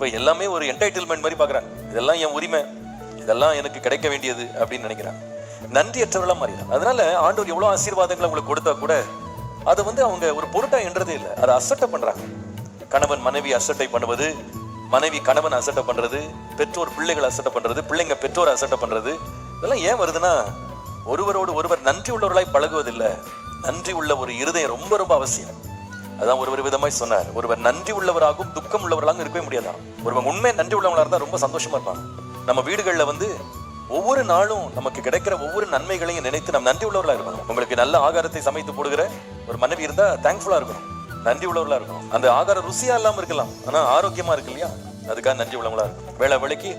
இப்போ எல்லாமே ஒரு என்டைட்டில்மெண்ட் மாதிரி பார்க்குறாங்க இதெல்லாம் என் உரிமை. இதெல்லாம் எனக்கு கிடைக்க வேண்டியது அப்படின்னு நினைக்கிறாங்க. நன்றியற்றவர்களாக மாறிடுறாங்க. அதனால ஆண்டவர் எவ்வளோ ஆசீர்வாதங்களை உங்களுக்கு கொடுத்தா கூட அதை வந்து அவங்க ஒரு பொருட்டா என்றதே இல்லை. அதை அசட்டை பண்ணுறாங்க கணவன் மனைவி அசட்டை பண்ணுவது மனைவி கணவன் அசட்டை பண்ணுறது பெற்றோர் பிள்ளைகள் அசட்டை பண்ணுறது பிள்ளைங்க பெற்றோர் அசட்டை பண்ணுறது இதெல்லாம் ஏன் வருதுன்னா ஒருவரோடு ஒருவர் நன்றி உள்ளவர்களாய் பழகுவதில்லை. நன்றி உள்ள ஒரு இருதயம் ரொம்ப ரொம்ப அவசியம். அதான் ஒருவர் விதமாய் சொன்னார். ஒருவர் நன்றி உள்ளவராகவும் துக்கம் உள்ளவர்களாகவும் இருக்கவே முடியாதான் ஒருவன் உண்மை நன்றி உள்ளவங்களா இருந்தா ரொம்ப சந்தோஷமா இருப்பாங்க நம்ம வீடுகளில் வந்து ஒவ்வொரு நாளும் நமக்கு கிடைக்கிற ஒவ்வொரு நன்மைகளையும் நினைத்து நம்ம நன்றி உள்ளவர்களா இருக்கணும். உங்களுக்கு நல்ல ஆகாரத்தை சமைத்து போடுகிற ஒரு மனைவி இருந்தா தேங்க்ஃபுல்லா இருக்கணும். நன்றி உள்ளவர்களா இருக்கணும். அந்த ஆகாரம் ருசியா இல்லாம இருக்கலாம். ஆனா ஆரோக்கியமா இருக்கு இல்லையா? அதுக்காக நன்றி உள்ளவங்களா இருக்கும் வேலை வேலைக்கு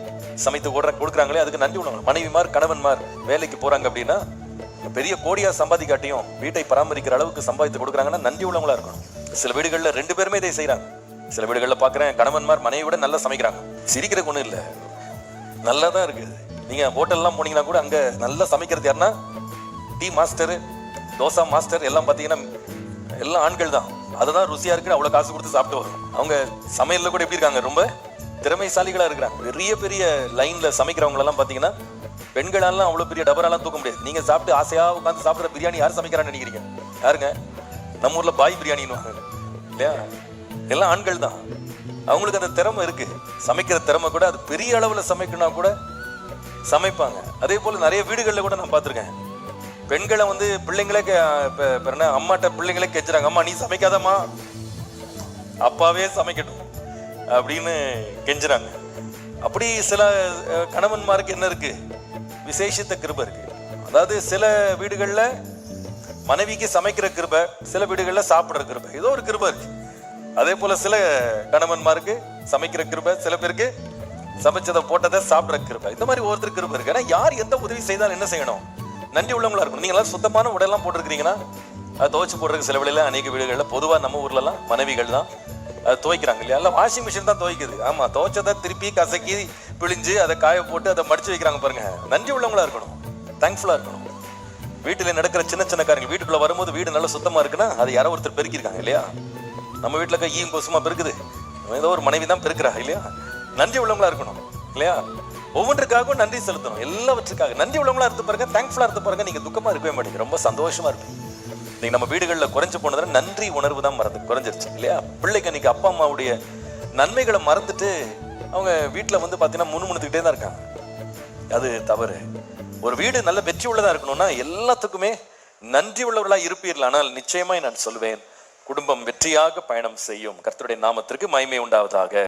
சமைத்து ஓடுற கொடுக்குறாங்களே அதுக்கு நன்றி உள்ளவங்க. மனைவிமார் கணவன்மார் வேலைக்கு போறாங்க அப்படின்னா பெரிய கோடியா சம்பாதிக்காட்டியும் வீட்டை பராமரிக்கிற அளவுக்கு சம்பாதித்து கொடுக்குறாங்கன்னா நன்றி உள்ளவங்களா இருக்கணும். சில வீடுகளில் ரெண்டு பேருமே இதை செய்கிறாங்க சில வீடுகளில் பார்க்குறேன் கணவன்மார் மனைவியோட விட நல்லா சமைக்கிறாங்க. சிரிக்கிறதுக்கு ஒன்றும் இல்லை. நல்லா தான் இருக்குது நீங்கள் ஹோட்டல்லாம் போனீங்கன்னா கூட அங்கே நல்லா சமைக்கிறது யாருன்னா டீ மாஸ்டர் தோசா மாஸ்டர் எல்லாம் பார்த்தீங்கன்னா எல்லாம் ஆண்கள் தான். அதுதான் ருசியாக இருக்குன்னு அவ்வளோ காசு கொடுத்து சாப்பிட்டு வரும். அவங்க சமையலில் கூட எப்படி இருக்காங்க? ரொம்ப திறமைசாலிகளாக இருக்கிறாங்க. பெரிய பெரிய லைனில் சமைக்கிறவங்களெல்லாம் பார்த்தீங்கன்னா பெண்களாலாம் அவ்வளோ பெரிய டபராலாம் தூக்க முடியாது. நீங்கள் சாப்பிட்டு ஆசையாக உட்காந்து சாப்பிட்ற பிரியாணி யார் சமைக்கிறான்னு நினைக்கிறீங்க? யாருங்க? நம்ம ஊர்ல பாய் பிரியாணின்னு இல்லையா? எல்லாம் ஆண்கள் தான். அவங்களுக்கு அந்த திறமை இருக்கு. சமைக்கிற திறமை கூட அது பெரிய அளவுல சமைக்கணும்னா கூட சமைப்பாங்க. அதே போல நிறைய வீடுகளில் கூட நான் பார்த்துருக்கேன். பெண்களை வந்து பிள்ளைங்களே கே- என்ன அம்மாட்ட பிள்ளைங்களே கெஞ்சுறாங்க அம்மா நீ சமைக்காதம்மா. அப்பாவே சமைக்கட்டும். அப்படின்னு கெஞ்சுறாங்க. அப்படி சில கணவன்மாருக்கு என்ன இருக்கு? விசேஷித்த கிருப இருக்கு. அதாவது சில வீடுகளில் மனைவிக்கு சமைக்கிற கிருபை சில வீடுகளில் சாப்பிட்ற கிருபை. ஏதோ ஒரு கிருபை இருக்கு. அதே போல சில கணவன்மாருக்கு சமைக்கிற கிருபை சில பேருக்கு சமைச்சதை போட்டதை சாப்பிட்ற கிருபை. இந்த மாதிரி ஒருத்தர் கிருபை இருக்கு. ஏன்னா யார் எந்த உதவி செய்தாலும் என்ன செய்யணும்? நன்றி உள்ளவங்களா இருக்கணும். நீங்க எல்லாம் சுத்தமான உடையெல்லாம் போட்டிருக்கிறீங்கன்னா அது துவைச்சு போடுறதுக்கு சில வேளையில அநேக வீடுகளில் பொதுவா நம்ம ஊர்லலாம் மனைவிகள் தான் அது துவைக்கிறாங்க இல்லையா? எல்லாம் வாஷிங் மிஷின் தான் துவைக்குது. ஆமா துவைச்சதை திருப்பி கசக்கி பிழிஞ்சு அதை காய போட்டு அதை மடிச்சு வைக்கிறாங்க பாருங்க. நன்றி உள்ளவங்களா இருக்கணும். தேங்க்ஃபுல்லா இருக்கணும். வீட்டில் நடக்கிற சின்ன சின்ன காரியங்கள் வீட்டுக்குள்ள வரும்போது வீடு நல்லா சுத்தமா இருக்குன்னா அது யாரோ ஒருத்தர் பெருக்கியிருக்காங்க இல்லையா? நம்ம வீட்டில் இருக்க ஈயும் கொசுமா பெருக்குது. ஏதோ ஒரு மனைவி தான் பெருக்கிறா இல்லையா? நன்றி உள்ளவங்களா இருக்கணும் இல்லையா? ஒவ்வொன்றுக்காகவும் நன்றி செலுத்தணும் எல்லாவற்றுக்காக. நன்றி உள்ளவங்களா இருந்து பாருங்க தேங்க்ஃபுல்லா இருந்து பாருங்க நீங்க துக்கமா இருக்கவே மாட்டீங்க. ரொம்ப சந்தோஷமா இருப்பீங்க. நீங்க நம்ம வீடுகளில் குறைஞ்சு போனதுல நன்றி உணர்வு தான் மறந்து குறைஞ்சிருச்சு இல்லையா? பிள்ளைக்கு அன்னைக்கு அப்பா அம்மாவுடைய நன்மைகளை மறந்துட்டு அவங்க வீட்டில் வந்து பார்த்தீங்கன்னா முணுமுணுத்துக்கிட்டே தான் இருக்காங்க. அது தவறு. ஒரு வீடு நல்ல வெற்றி உள்ளதா இருக்கணும்னா எல்லாத்துக்குமே நன்றி உள்ளவர்களா இருப்பீர்கள். ஆனால் நிச்சயமாய் நான் சொல்வேன் குடும்பம் வெற்றியாக பயணம் செய்யும். கர்த்தருடைய நாமத்திற்கு மய்மை உண்டாவதாக.